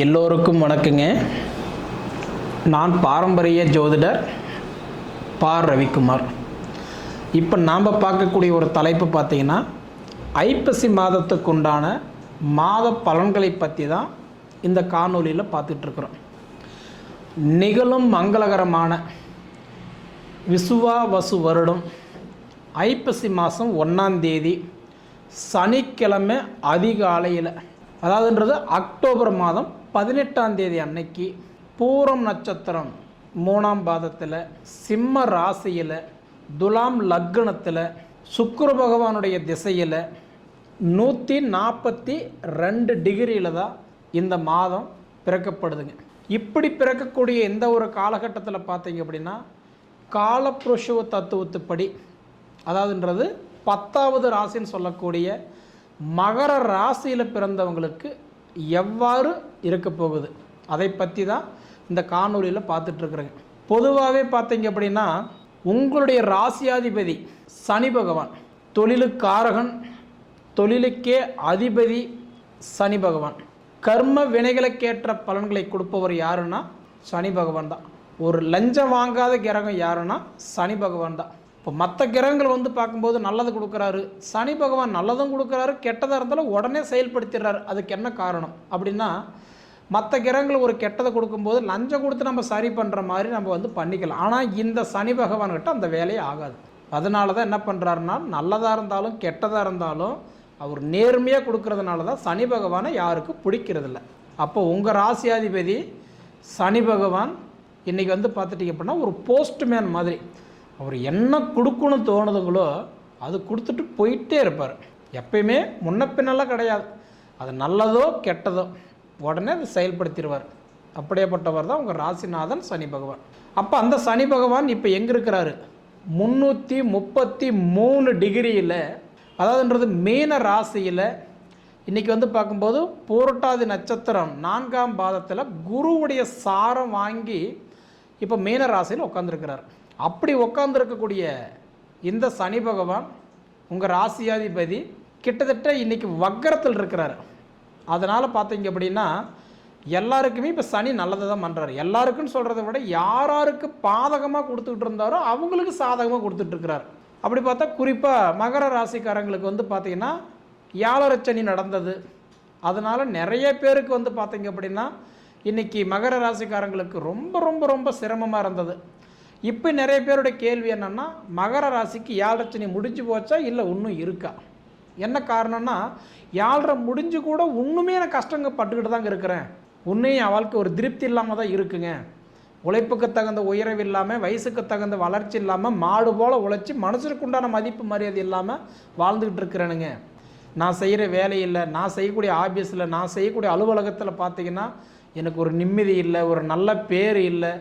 எல்லோருக்கும் வணக்கங்க. நான் பாரம்பரிய ஜோதிடர் பார் ரவிக்குமார். இப்போ நாம் பார்க்கக்கூடிய ஒரு தலைப்பு பார்த்தீங்கன்னா ஐப்பசி மாதத்துக்கு உண்டான மாத பலன்களை பற்றி தான் இந்த காணொலியில் பார்த்துட்ருக்குறோம். நிகழும் மங்களகரமான விசுவா வசு வருடம் ஐப்பசி மாதம் ஒன்றாந்தேதி சனிக்கிழமை அதிகாலையில் அதாவதுன்றது அக்டோபர் மாதம் பதினெட்டாம் தேதி அன்னைக்கு பூரம் நட்சத்திரம் மூணாம் பாதத்தில் சிம்ம ராசியில் துலாம் லக்னத்தில் சுக்கர பகவானுடைய திசையில் நூற்றி நாற்பத்தி ரெண்டு டிகிரியில் தான் இந்த மாதம் பிறக்கப்படுதுங்க. இப்படி பிறக்கக்கூடிய எந்த ஒரு காலகட்டத்தில் பார்த்தீங்க அப்படின்னா காலப்ருஷுவ தத்துவத்துப்படி அதாவதுன்றது பத்தாவது ராசின்னு சொல்லக்கூடிய மகர ராசியில் பிறந்தவங்களுக்கு எவ்வாறு இருக்க போகுது? அதை பற்றி தான் இந்த காணொலியில் பார்த்துட்ருக்குறேங்க பொதுவாகவே பார்த்தீங்க அப்படின்னா உங்களுடைய ராசியாதிபதி சனி பகவான் தொழிலுக்காரகன் தொழிலுக்கே அதிபதி சனி பகவான். கர்ம வினைகளுக்கேற்ற பலன்களை கொடுப்பவர் யாருன்னா சனி பகவான் தான். ஒரு லஞ்சம் வாங்காத கிரகம் யாருன்னா சனி பகவான் தான். இப்போ மற்ற கிரகங்கள் வந்து பார்க்கும்போது நல்லது கொடுக்குறாரு. சனி பகவான் நல்லதும் கொடுக்குறாரு கெட்டதாக இருந்தாலும் உடனே செயல்படுத்திடுறாரு. அதுக்கு என்ன காரணம்? அப்படின்னா மற்ற கிரகங்கள் ஒரு கெட்டதை கொடுக்கும்போது லஞ்சம் கொடுத்து நம்ம சரி பண்ணுற மாதிரி நம்ம வந்து பண்ணிக்கலாம். ஆனால் இந்த சனி பகவான்கிட்ட அந்த வேலையே ஆகாது. அதனால தான் என்ன பண்ணுறாருன்னா நல்லதாக இருந்தாலும் கெட்டதாக இருந்தாலும் அவர் நேர்மையாக கொடுக்கறதுனால தான் சனி பகவானை யாருக்கும் பிடிக்கிறதில்ல. அப்போ உங்கள் ராசியாதிபதி சனி பகவான் இன்றைக்கி வந்து பார்த்துட்டிங்க அப்படின்னா ஒரு போஸ்ட்மேன் மாதிரி. அவர் என்ன கொடுக்கணும்னு தோணுதுங்களோ அது கொடுத்துட்டு போயிட்டே இருப்பார். எப்பயுமே முன்ன பின்னெல்லாம் கிடையாது. அது நல்லதோ கெட்டதோ உடனே அதை செயல்படுத்திடுவார். அப்படியேப்பட்டவர் தான் உங்கள் ராசிநாதன் சனி பகவான். அப்போ அந்த சனி பகவான் இப்போ எங்கே இருக்கிறாரு? முந்நூற்றி முப்பத்தி மூணு டிகிரியில் அதாவதுன்றது மீன ராசியில் இன்றைக்கி வந்து பார்க்கும்போது பூரட்டாதி நட்சத்திரம் நான்காம் பாதத்தில் குருவுடைய சாரம் வாங்கி இப்போ மீன ராசியில் உட்காந்துருக்கிறார் அப்படி உட்காந்துருக்கக்கூடிய இந்த சனி பகவான் உங்கள் ராசியாதிபதி கிட்டத்தட்ட இன்றைக்கி வக்கரத்தில் இருக்கிறார். அதனால் பார்த்தீங்க அப்படின்னா எல்லாருக்குமே இப்போ சனி நல்லதை தான் பண்ணுறாரு எல்லாருக்குன்னு சொல்கிறத விட யாராருக்கு பாதகமாக கொடுத்துக்கிட்டு இருந்தாரோ அவங்களுக்கு சாதகமாக கொடுத்துட்ருக்கிறார் அப்படி பார்த்தா குறிப்பாக மகர ராசிக்காரங்களுக்கு வந்து பார்த்திங்கன்னா யாழரச்சனி நடந்தது. அதனால் நிறைய பேருக்கு வந்து பார்த்தீங்க அப்படின்னா இன்றைக்கி மகர ராசிக்காரங்களுக்கு ரொம்ப ரொம்ப ரொம்ப சிரமமாக இருந்தது. இப்போ நிறைய பேருடைய கேள்வி என்னென்னா மகர ராசிக்கு யாழரச்சனி முடிஞ்சு போச்சா இல்லை இன்னும் இருக்கா? என்ன காரணம்னா யாழ்ரை முடிஞ்சு கூட இன்னுமே நான் கஷ்டங்க பட்டுக்கிட்டு தாங்க இருக்கிறேன். உன்னையும் என் வாழ்க்கை ஒரு திருப்தி இல்லாமல் தான் இருக்குங்க. உழைப்புக்கு தகுந்த உயர்வு இல்லாமல் வயசுக்கு தகுந்த வளர்ச்சி இல்லாமல் மாடு போல் உழைச்சி மனுஷருக்கு உண்டான மதிப்பு மரியாதை இல்லாமல் வாழ்ந்துக்கிட்டு இருக்கிறேனுங்க. நான் செய்கிற வேலையில் நான் செய்யக்கூடிய ஆஃபீஸில் நான் செய்யக்கூடிய அலுவலகத்தில் பார்த்தீங்கன்னா எனக்கு ஒரு நிம்மதி இல்லை ஒரு நல்ல பேர் இல்லை.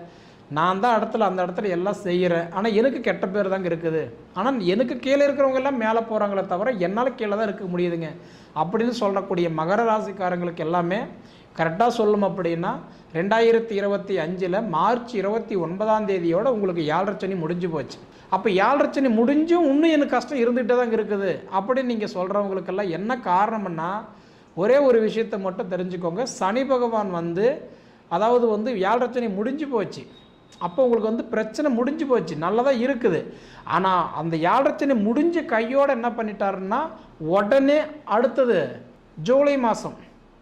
நான் தான் இடத்துல அந்த இடத்துல எல்லாம் செய்கிறேன் ஆனால் எனக்கு கெட்ட பேர் தாங்க இருக்குது. ஆனால் எனக்கு கீழே இருக்கிறவங்க எல்லாம் மேலே போகிறாங்களே தவிர என்னால் கீழே தான் இருக்க முடியுதுங்க. அப்படின்னு சொல்லக்கூடிய மகர ராசிக்காரங்களுக்கு எல்லாமே கரெக்டாக சொல்லும் அப்படின்னா ரெண்டாயிரத்தி இருபத்தி அஞ்சில் மார்ச் இருபத்தி ஒன்பதாம் தேதியோடு உங்களுக்கு ஏழரை முடிஞ்சு போச்சு. அப்போ ஏழரை முடிஞ்சும் இன்னும் எனக்கு கஷ்டம் இருந்துகிட்டே தாங்க இருக்குது. அப்படின்னு நீங்கள் சொல்கிறவங்களுக்கெல்லாம் என்ன காரணம்னா ஒரே ஒரு விஷயத்தை மட்டும் தெரிஞ்சுக்கோங்க. சனி பகவான் வந்து அதாவது வந்து ஏழரை முடிஞ்சு போச்சு. அப்போ உங்களுக்கு வந்து பிரச்சனை முடிஞ்சு போச்சு. நல்லதாக இருக்குது. ஆனால் அந்த ஏழரை முடிஞ்ச கையோடு என்ன பண்ணிட்டாருன்னா உடனே அடுத்தது ஜூலை மாதம்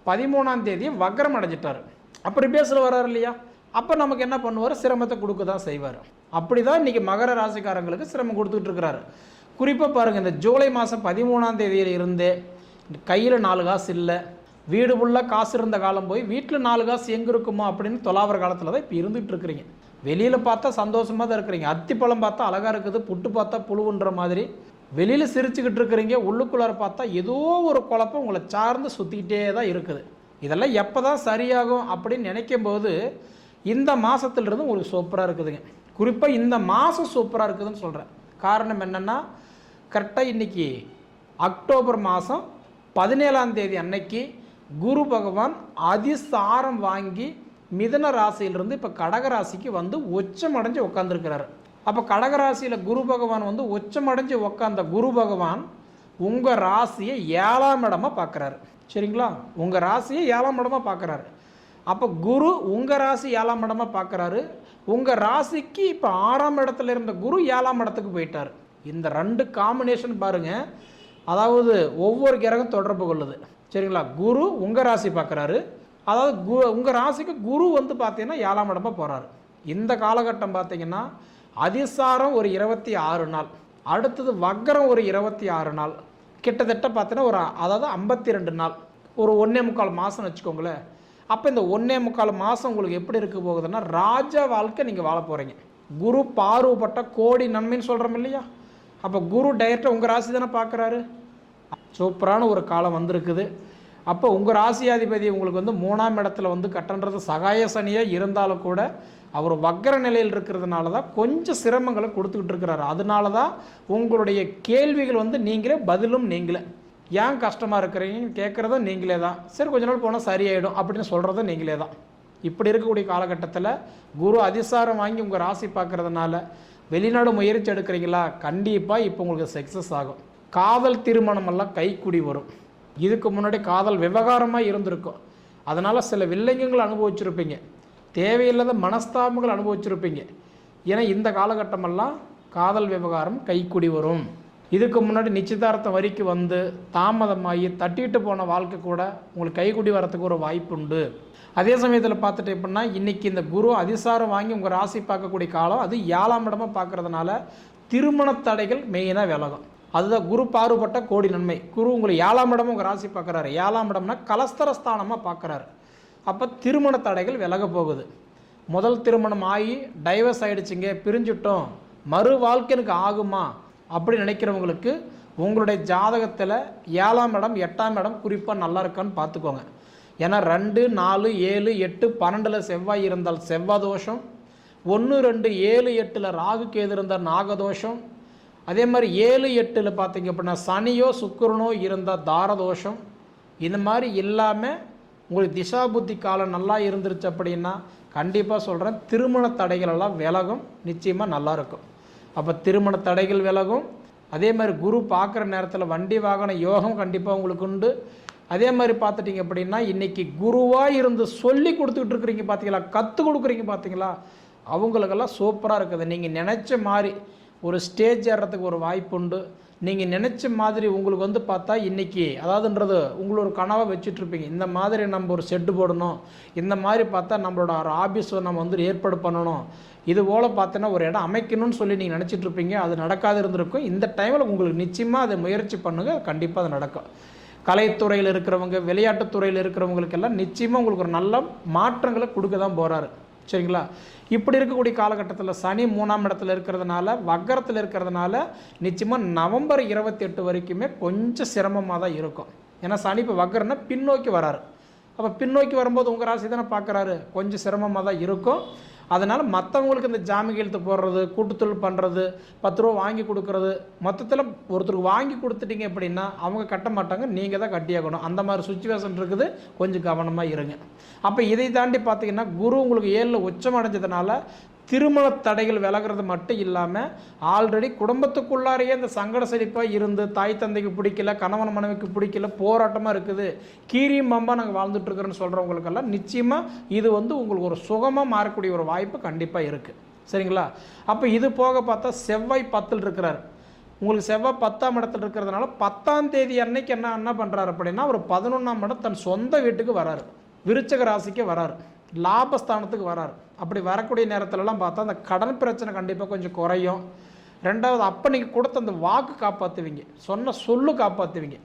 பதிமூணாம் தேதி வக்கரம் அடைஞ்சிட்டார். அப்படி பேசல வர்றாரு இல்லையா? அப்போ நமக்கு என்ன பண்ணுவார்? சிரமத்தை கொடுக்க தான் செய்வார். அப்படி தான் இன்றைக்கி மகர ராசிக்காரங்களுக்கு சிரமம் கொடுத்துட்டு இருக்கிறாரு. குறிப்பாக பாருங்கள் இந்த ஜூலை மாதம் பதிமூணாம் தேதியில் இருந்தே கையில் நாலு காசு இல்லை. வீடு ஃபுல்லாக காசு இருந்த காலம் போய் வீட்டில் நாலு காசு எங்கே இருக்குமோ அப்படின்னு தொலாவர காலத்தில் தான் இப்போ இருந்துகிட்டு இருக்கிறீங்க. வெளியில் பார்த்தா சந்தோஷமாக தான் இருக்கிறீங்க. அத்திப்பழம் பார்த்தா அழகாக இருக்குது புட்டு பார்த்தா புழுவுன்ற மாதிரி. வெளியில் சிரிச்சுக்கிட்டு இருக்கிறீங்க உள்ளுக்குள்ளார பார்த்தா ஏதோ ஒரு குழப்பம் உங்களை சார்ந்து சுற்றிக்கிட்டே தான் இருக்குது. இதெல்லாம் எப்போ தான் சரியாகும் அப்படின்னு நினைக்கும் போது இந்த மாதத்துலேருந்து உங்களுக்கு சூப்பராக இருக்குதுங்க. குறிப்பாக இந்த மாதம் சூப்பராக இருக்குதுன்னு சொல்கிறேன் காரணம் என்னென்னா கரெக்டாக இன்றைக்கி அக்டோபர் மாதம் பதினேழாம் தேதி அன்னைக்கு குரு பகவான் அதிசாரம் வாங்கி மிதன ராசியிலிருந்து இப்போ கடகராசிக்கு வந்து உச்சமடைஞ்சு உட்காந்துருக்கிறாரு அப்போ கடகராசியில் குரு பகவான் வந்து உச்சமடைஞ்சு உட்காந்த குரு பகவான் உங்கள் ராசியை ஏழாம் இடமாக பார்க்குறாரு சரிங்களா? உங்கள் ராசியை ஏழாம் இடமாக பார்க்குறாரு அப்போ குரு உங்கள் ராசி ஏழாம் இடமாக பார்க்குறாரு உங்கள் ராசிக்கு இப்போ ஆறாம் இடத்துல இருந்த குரு ஏழாம் இடத்துக்கு போயிட்டார். இந்த ரெண்டு காம்பினேஷன் பாருங்கள் அதாவது ஒவ்வொரு கிரகம் தொடர்பு கொள்ளுது. சரிங்களா? குரு உங்கள் ராசி பார்க்குறாரு அதாவது கு உங்கள் ராசிக்கு குரு வந்து பார்த்தீங்கன்னா ஏழாம் இடமா போகிறாரு இந்த காலகட்டம் பார்த்தீங்கன்னா அதிசாரம் ஒரு இருபத்தி ஆறு நாள் அடுத்தது வக்கரம் ஒரு இருபத்தி ஆறு நாள் கிட்டத்தட்ட பார்த்தீங்கன்னா ஒரு அதாவது ஐம்பத்தி ரெண்டு நாள் ஒரு ஒன்றே முக்கால் மாதம் வச்சுக்கோங்களேன். அப்போ இந்த ஒன்றே முக்கால் மாதம் உங்களுக்கு எப்படி இருக்க போகுதுன்னா ராஜா வாழ்க்கை நீங்கள் வாழ போகிறீங்க குரு பார்வப்பட்ட கோடி நன்மைன்னு சொல்கிறோம் இல்லையா? அப்போ குரு டைரெக்டாக உங்கள் ராசி தானே பார்க்குறாரு சூப்பரான ஒரு காலம் வந்திருக்குது. அப்போ உங்கள் ராசியாதிபதி உங்களுக்கு வந்து மூணாம் இடத்துல வந்து கட்டன்றது சகாய சனியாக இருந்தாலும் கூட அவர் வக்கர நிலையில் இருக்கிறதுனால தான் கொஞ்சம் சிரமங்களை கொடுத்துக்கிட்டு இருக்கிறாரு. அதனால தான் உங்களுடைய கேள்விகள் வந்து நீங்களே பதிலும் நீங்களே. ஏன் கஷ்டமாக இருக்கிறீங்கன்னு கேட்குறதும் நீங்களே தான் சரி கொஞ்ச நாள் போனால் சரியாயிடும் அப்படின்னு சொல்கிறதும் நீங்களே தான் இப்படி இருக்கக்கூடிய காலகட்டத்தில் குரு அதிசாரம் வாங்கி உங்கள் ராசி பார்க்குறதுனால வெளிநாடு முயற்சி எடுக்கிறீங்களா? கண்டிப்பாக இப்போ உங்களுக்கு சக்ஸஸ் ஆகும். காதல் திருமணமெல்லாம் கைக்குடி வரும். இதுக்கு முன்னாடி காதல் விவகாரமாக இருந்திருக்கும். அதனால் சில வில்லங்கங்கள் அனுபவிச்சிருப்பீங்க. தேவையில்லாத மனஸ்தாபங்கள் அனுபவிச்சிருப்பீங்க. ஏன்னா இந்த காலகட்டமெல்லாம் காதல் விவகாரம் கைக்குடி வரும். இதுக்கு முன்னாடி நிச்சயதார்த்தம் வரைக்கும் வந்து தாமதமாகி தட்டிட்டு போன வாழ்க்கை கூட உங்களுக்கு கைக்குடி வரத்துக்கு ஒரு வாய்ப்பு உண்டு. அதே சமயத்தில் பார்த்துட்டு எப்படின்னா இன்றைக்கி இந்த குரு அதிசாரம் வாங்கி உங்கள் ராசி பார்க்கக்கூடிய காலம் அது ஏழாம் இடமா பார்க்கறதுனால திருமண தடைகள் மெயினாக விலகும். அதுதான் குரு பாறுபட்ட கோடி நன்மை. குரு உங்களை ஏழாம் இடமும் உங்கள் ராசி பார்க்குறாரு. ஏழாம் இடம்னா கலஸ்தரஸ்தானமாக பார்க்குறாரு. அப்போ திருமண தடைகள் விலக போகுது. முதல் திருமணம் ஆகி டைவர்ஸ் ஆகிடுச்சிங்க பிரிஞ்சுட்டோம். மறு வாழ்க்கை எனக்கு ஆகுமா? அப்படி நினைக்கிறவங்களுக்கு உங்களுடைய ஜாதகத்தில் ஏழாம் இடம் எட்டாம் இடம் குறிப்பாக நல்லா இருக்கான்னு பார்த்துக்கோங்க. ஏன்னா ரெண்டு நாலு ஏழு எட்டு பன்னெண்டில் செவ்வாய் இருந்தால் செவ்வாய் தோஷம். ஒன்று ரெண்டு ஏழு எட்டில் ராகு கேது இருந்தால் நாகதோஷம். அதே மாதிரி ஏழு எட்டில் பார்த்தீங்க அப்படின்னா சனியோ சுக்கிரனோ இருந்தால் தாரதோஷம். இந்த மாதிரி இல்லாமல் உங்களுக்கு திசா புத்தி காலம் நல்லா இருந்துருச்சு அப்படின்னா கண்டிப்பாக சொல்கிறேன் திருமண தடைகளெல்லாம் விலகும். நிச்சயமாக நல்லா இருக்கும். அப்போ திருமண தடைகள் விலகும். அதே மாதிரி குரு பார்க்குற நேரத்தில் வண்டி வாகன யோகம் கண்டிப்பாக உங்களுக்கு உண்டு. அதே மாதிரி பார்த்துட்டிங்க அப்படின்னா இன்றைக்கி குருவாக இருந்து சொல்லி கொடுத்துக்கிட்டு இருக்கிறீங்க பார்த்தீங்களா கற்றுக் கொடுக்குறீங்க பார்த்தீங்களா அவங்களுக்கெல்லாம் சூப்பராக இருக்குது. நீங்கள் நினச்ச மாதிரி ஒரு ஸ்டேஜ் ஏறுறதுக்கு ஒரு வாய்ப்பு உண்டு நீங்கள் நினச்ச மாதிரி உங்களுக்கு வந்து பார்த்தா இன்றைக்கி அதாவதுன்றது உங்களை ஒரு கனவை வச்சுட்ருப்பீங்க. இந்த மாதிரி நம்ம ஒரு செட்டு போடணும். இந்த மாதிரி பார்த்தா நம்மளோட ஒரு ஆஃபீஸை நம்ம வந்து ஏற்பாடு பண்ணணும். இது போல் பார்த்தோன்னா ஒரு இடம் அமைக்கணும்னு சொல்லி நீங்கள் நினச்சிட்ருப்பீங்க. அது நடக்காது இருந்திருக்கும். இந்த டைமில் உங்களுக்கு நிச்சயமாக அதை முயற்சி பண்ணுங்கள் கண்டிப்பாக அது நடக்கும். கலைத்துறையில் இருக்கிறவங்க விளையாட்டுத்துறையில் இருக்கிறவங்களுக்கெல்லாம் நிச்சயமாக உங்களுக்கு ஒரு நல்ல மாற்றங்களை கொடுக்க தான் போகிறாரு சரிங்களா? இப்படி இருக்கக்கூடிய காலகட்டத்தில் சனி மூணாம் இடத்துல இருக்கிறதுனால வக்கரத்தில் இருக்கிறதுனால நிச்சயமாக நவம்பர் இருபத்தி எட்டு வரைக்குமே கொஞ்சம் சிரமமாக தான் இருக்கும். ஏன்னா சனி இப்போ வக்கரன்னா பின்னோக்கி வராரு. அப்போ பின்னோக்கி வரும்போது உங்கள் ராசி தானே பார்க்குறாரு கொஞ்சம் சிரமமாக தான் இருக்கும். அதனால் மற்றவங்களுக்கு இந்த ஜாமீன் கையெழுத்து போடுறது கூட்டுத்தொழில் பண்ணுறது பத்து ரூபா வாங்கி கொடுக்குறது மொத்தத்தில் ஒருத்தருக்கு வாங்கி கொடுத்துட்டீங்க அப்படின்னா அவங்க கட்ட மாட்டாங்க நீங்கள் தான் கட்டியாகணும் அந்த மாதிரி சுச்சுவேஷன் இருக்குது. கொஞ்சம் கவனமாக இருங்க. அப்போ இதை தாண்டி பார்த்தீங்கன்னா குரு உங்களுக்கு ஏழில் உச்சம் அடைஞ்சதுனால திருமண தடைகள் விலகிறது மட்டும் இல்லாமல் ஆல்ரெடி குடும்பத்துக்குள்ளாரையே இந்த சங்கட செழிப்பாக இருந்து தாய் தந்தைக்கு பிடிக்கல கணவன் மனைவிக்கு பிடிக்கல போராட்டமாக இருக்குது. கீரியும் பம்பா நாங்கள் வாழ்ந்துட்டுருக்குறோன்னு சொல்கிறவங்களுக்கெல்லாம் நிச்சயமாக இது வந்து உங்களுக்கு ஒரு சுகமாக மாறக்கூடிய ஒரு வாய்ப்பு கண்டிப்பாக இருக்குது சரிங்களா? அப்போ இது போக பார்த்தா செவ்வாய் பத்தில் இருக்கிறார். உங்களுக்கு செவ்வாய் பத்தாம் இடத்துல இருக்கிறதுனால பத்தாம் தேதி அன்னைக்கு என்ன என்ன பண்ணுறாரு அப்படின்னா ஒரு பதினொன்றாம் இடம் தன் சொந்த வீட்டுக்கு வராரு. விருச்சக ராசிக்கு வராரு. லாபஸ்தானத்துக்கு வரார். அப்படி வரக்கூடிய நேரத்துலலாம் பார்த்தா அந்த கடன் பிரச்சனை கண்டிப்பாக கொஞ்சம் குறையும். ரெண்டாவது அப்போ நீங்கள் கொடுத்த அந்த வாக்கு காப்பாற்றுவீங்க சொன்ன சொல்லு காப்பாற்றுவீங்க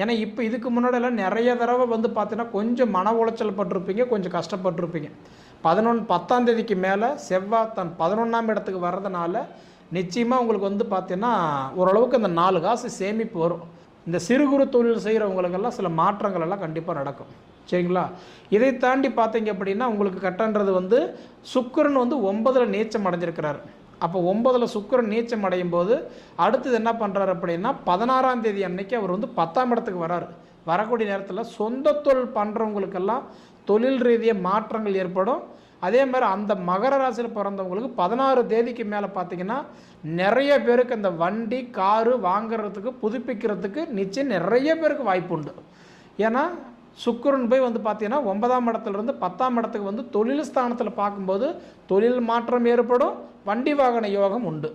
ஏன்னா இப்போ இதுக்கு முன்னாடியெல்லாம் நிறைய தடவை வந்து பார்த்தீங்கன்னா கொஞ்சம் மன உளைச்சல் பட்டிருப்பீங்க கொஞ்சம் கஷ்டப்பட்டிருப்பீங்க. பதினொன்று பத்தாம் தேதிக்கு மேலே செவ்வாய் தன் பதினொன்றாம் இடத்துக்கு வர்றதுனால நிச்சயமாக உங்களுக்கு வந்து பார்த்தீங்கன்னா ஓரளவுக்கு அந்த நாலு காசு சேமிப்பு வரும். இந்த சிறு குறு தொழில் செய்கிறவங்களுக்கெல்லாம் சில மாற்றங்கள் எல்லாம் கண்டிப்பாக நடக்கும். சரிங்களா? இதை தாண்டி பார்த்தீங்க அப்படின்னா உங்களுக்கு கட்டன்றது வந்து சுக்கிரன் வந்து ஒன்பதில் நீச்சம் அடைஞ்சிருக்கிறார். அப்போ ஒன்பதில் சுக்கிரன் நீச்சம் அடையும் போது அடுத்தது என்ன பண்ணுறாரு அப்படின்னா பதினாறாம் தேதி அன்னைக்கு அவர் வந்து பத்தாம் இடத்துக்கு வராரு. வரக்கூடிய நேரத்தில் சொந்த தொழில் பண்ணுறவங்களுக்கெல்லாம் தொழில் ரீதியாக மாற்றங்கள் ஏற்படும். அதே மாதிரி அந்த மகர ராசியில் பிறந்தவங்களுக்கு பதினாறு தேதிக்கு மேலே பார்த்தீங்கன்னா நிறைய பேருக்கு இந்த வண்டி காரு வாங்குறதுக்கு புதுப்பிக்கிறதுக்கு நிச்சயம் நிறைய பேருக்கு வாய்ப்பு உண்டு. ஏன்னா சுக்கிரன் போய் வந்து பார்த்தீங்கன்னா ஒன்பதாம் இடத்துலேருந்து பத்தாம் இடத்துக்கு வந்து தொழில் ஸ்தானத்தில் பார்க்கும்போது தொழில் மாற்றம் ஏற்படும் வண்டி வாகன யோகம் உண்டு.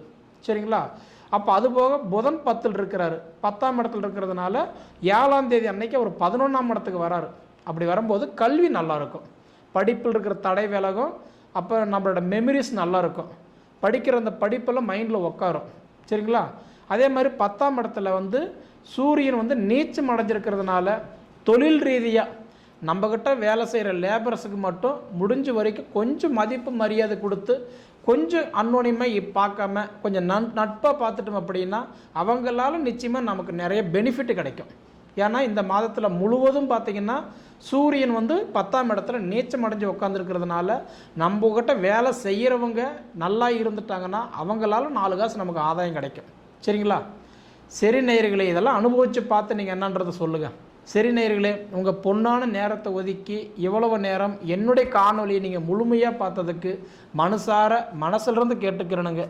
சரிங்களா? அப்போ அதுபோக புதன் பத்தில் இருக்கிறாரு. பத்தாம் இடத்துல இருக்கிறதுனால ஏழாம் தேதி அன்னைக்கு அவர் பதினொன்றாம் இடத்துக்கு வராரு. அப்படி வரும்போது கல்வி நல்லாயிருக்கும் படிப்பில் இருக்கிற தடை விலகும் அப்போ நம்மளோட மெமரிஸ் நல்லாயிருக்கும் படிக்கிற அந்த படிப்பெல்லாம் மைண்டில் உட்காரும் சரிங்களா? அதே மாதிரி பத்தாம் இடத்துல வந்து சூரியன் வந்து நீச்சம் அடைஞ்சிருக்கிறதுனால தொழில் ரீதியாக நம்மக்கிட்ட வேலை செய்கிற லேபர்ஸுக்கு மட்டும் முடிஞ்ச வரைக்கும் கொஞ்சம் மதிப்பு மரியாதை கொடுத்து கொஞ்சம் அன்னோனியமாக பார்க்காம கொஞ்சம் நன் நட்பாக பார்த்துட்டோம் அப்படின்னா அவங்களால நிச்சயமாக நமக்கு நிறைய பெனிஃபிட் கிடைக்கும். ஏன்னா இந்த மாதத்தில் முழுவதும் பார்த்திங்கன்னா சூரியன் வந்து பத்தாம் இடத்துல நீச்சம் அடைஞ்சு உட்காந்துருக்கிறதுனால நம்மக்கிட்ட வேலை செய்கிறவங்க நல்லா இருந்துட்டாங்கன்னா அவங்களால நாலு காசு நமக்கு ஆதாயம் கிடைக்கும். சரிங்களா? சரி நேயர்களே இதெல்லாம் அனுபவித்து பார்த்து நீங்கள் என்னன்றதை சொல்லுங்கள் சரி நேயர்களே உங்கள் பொன்னான நேரத்தை ஒதுக்கி இவ்வளவு நேரம் என்னுடைய காணொலியை நீங்கள் முழுமையாக பார்த்ததுக்கு மனசார மனசுலேருந்து கேட்டுக்கிறனுங்க.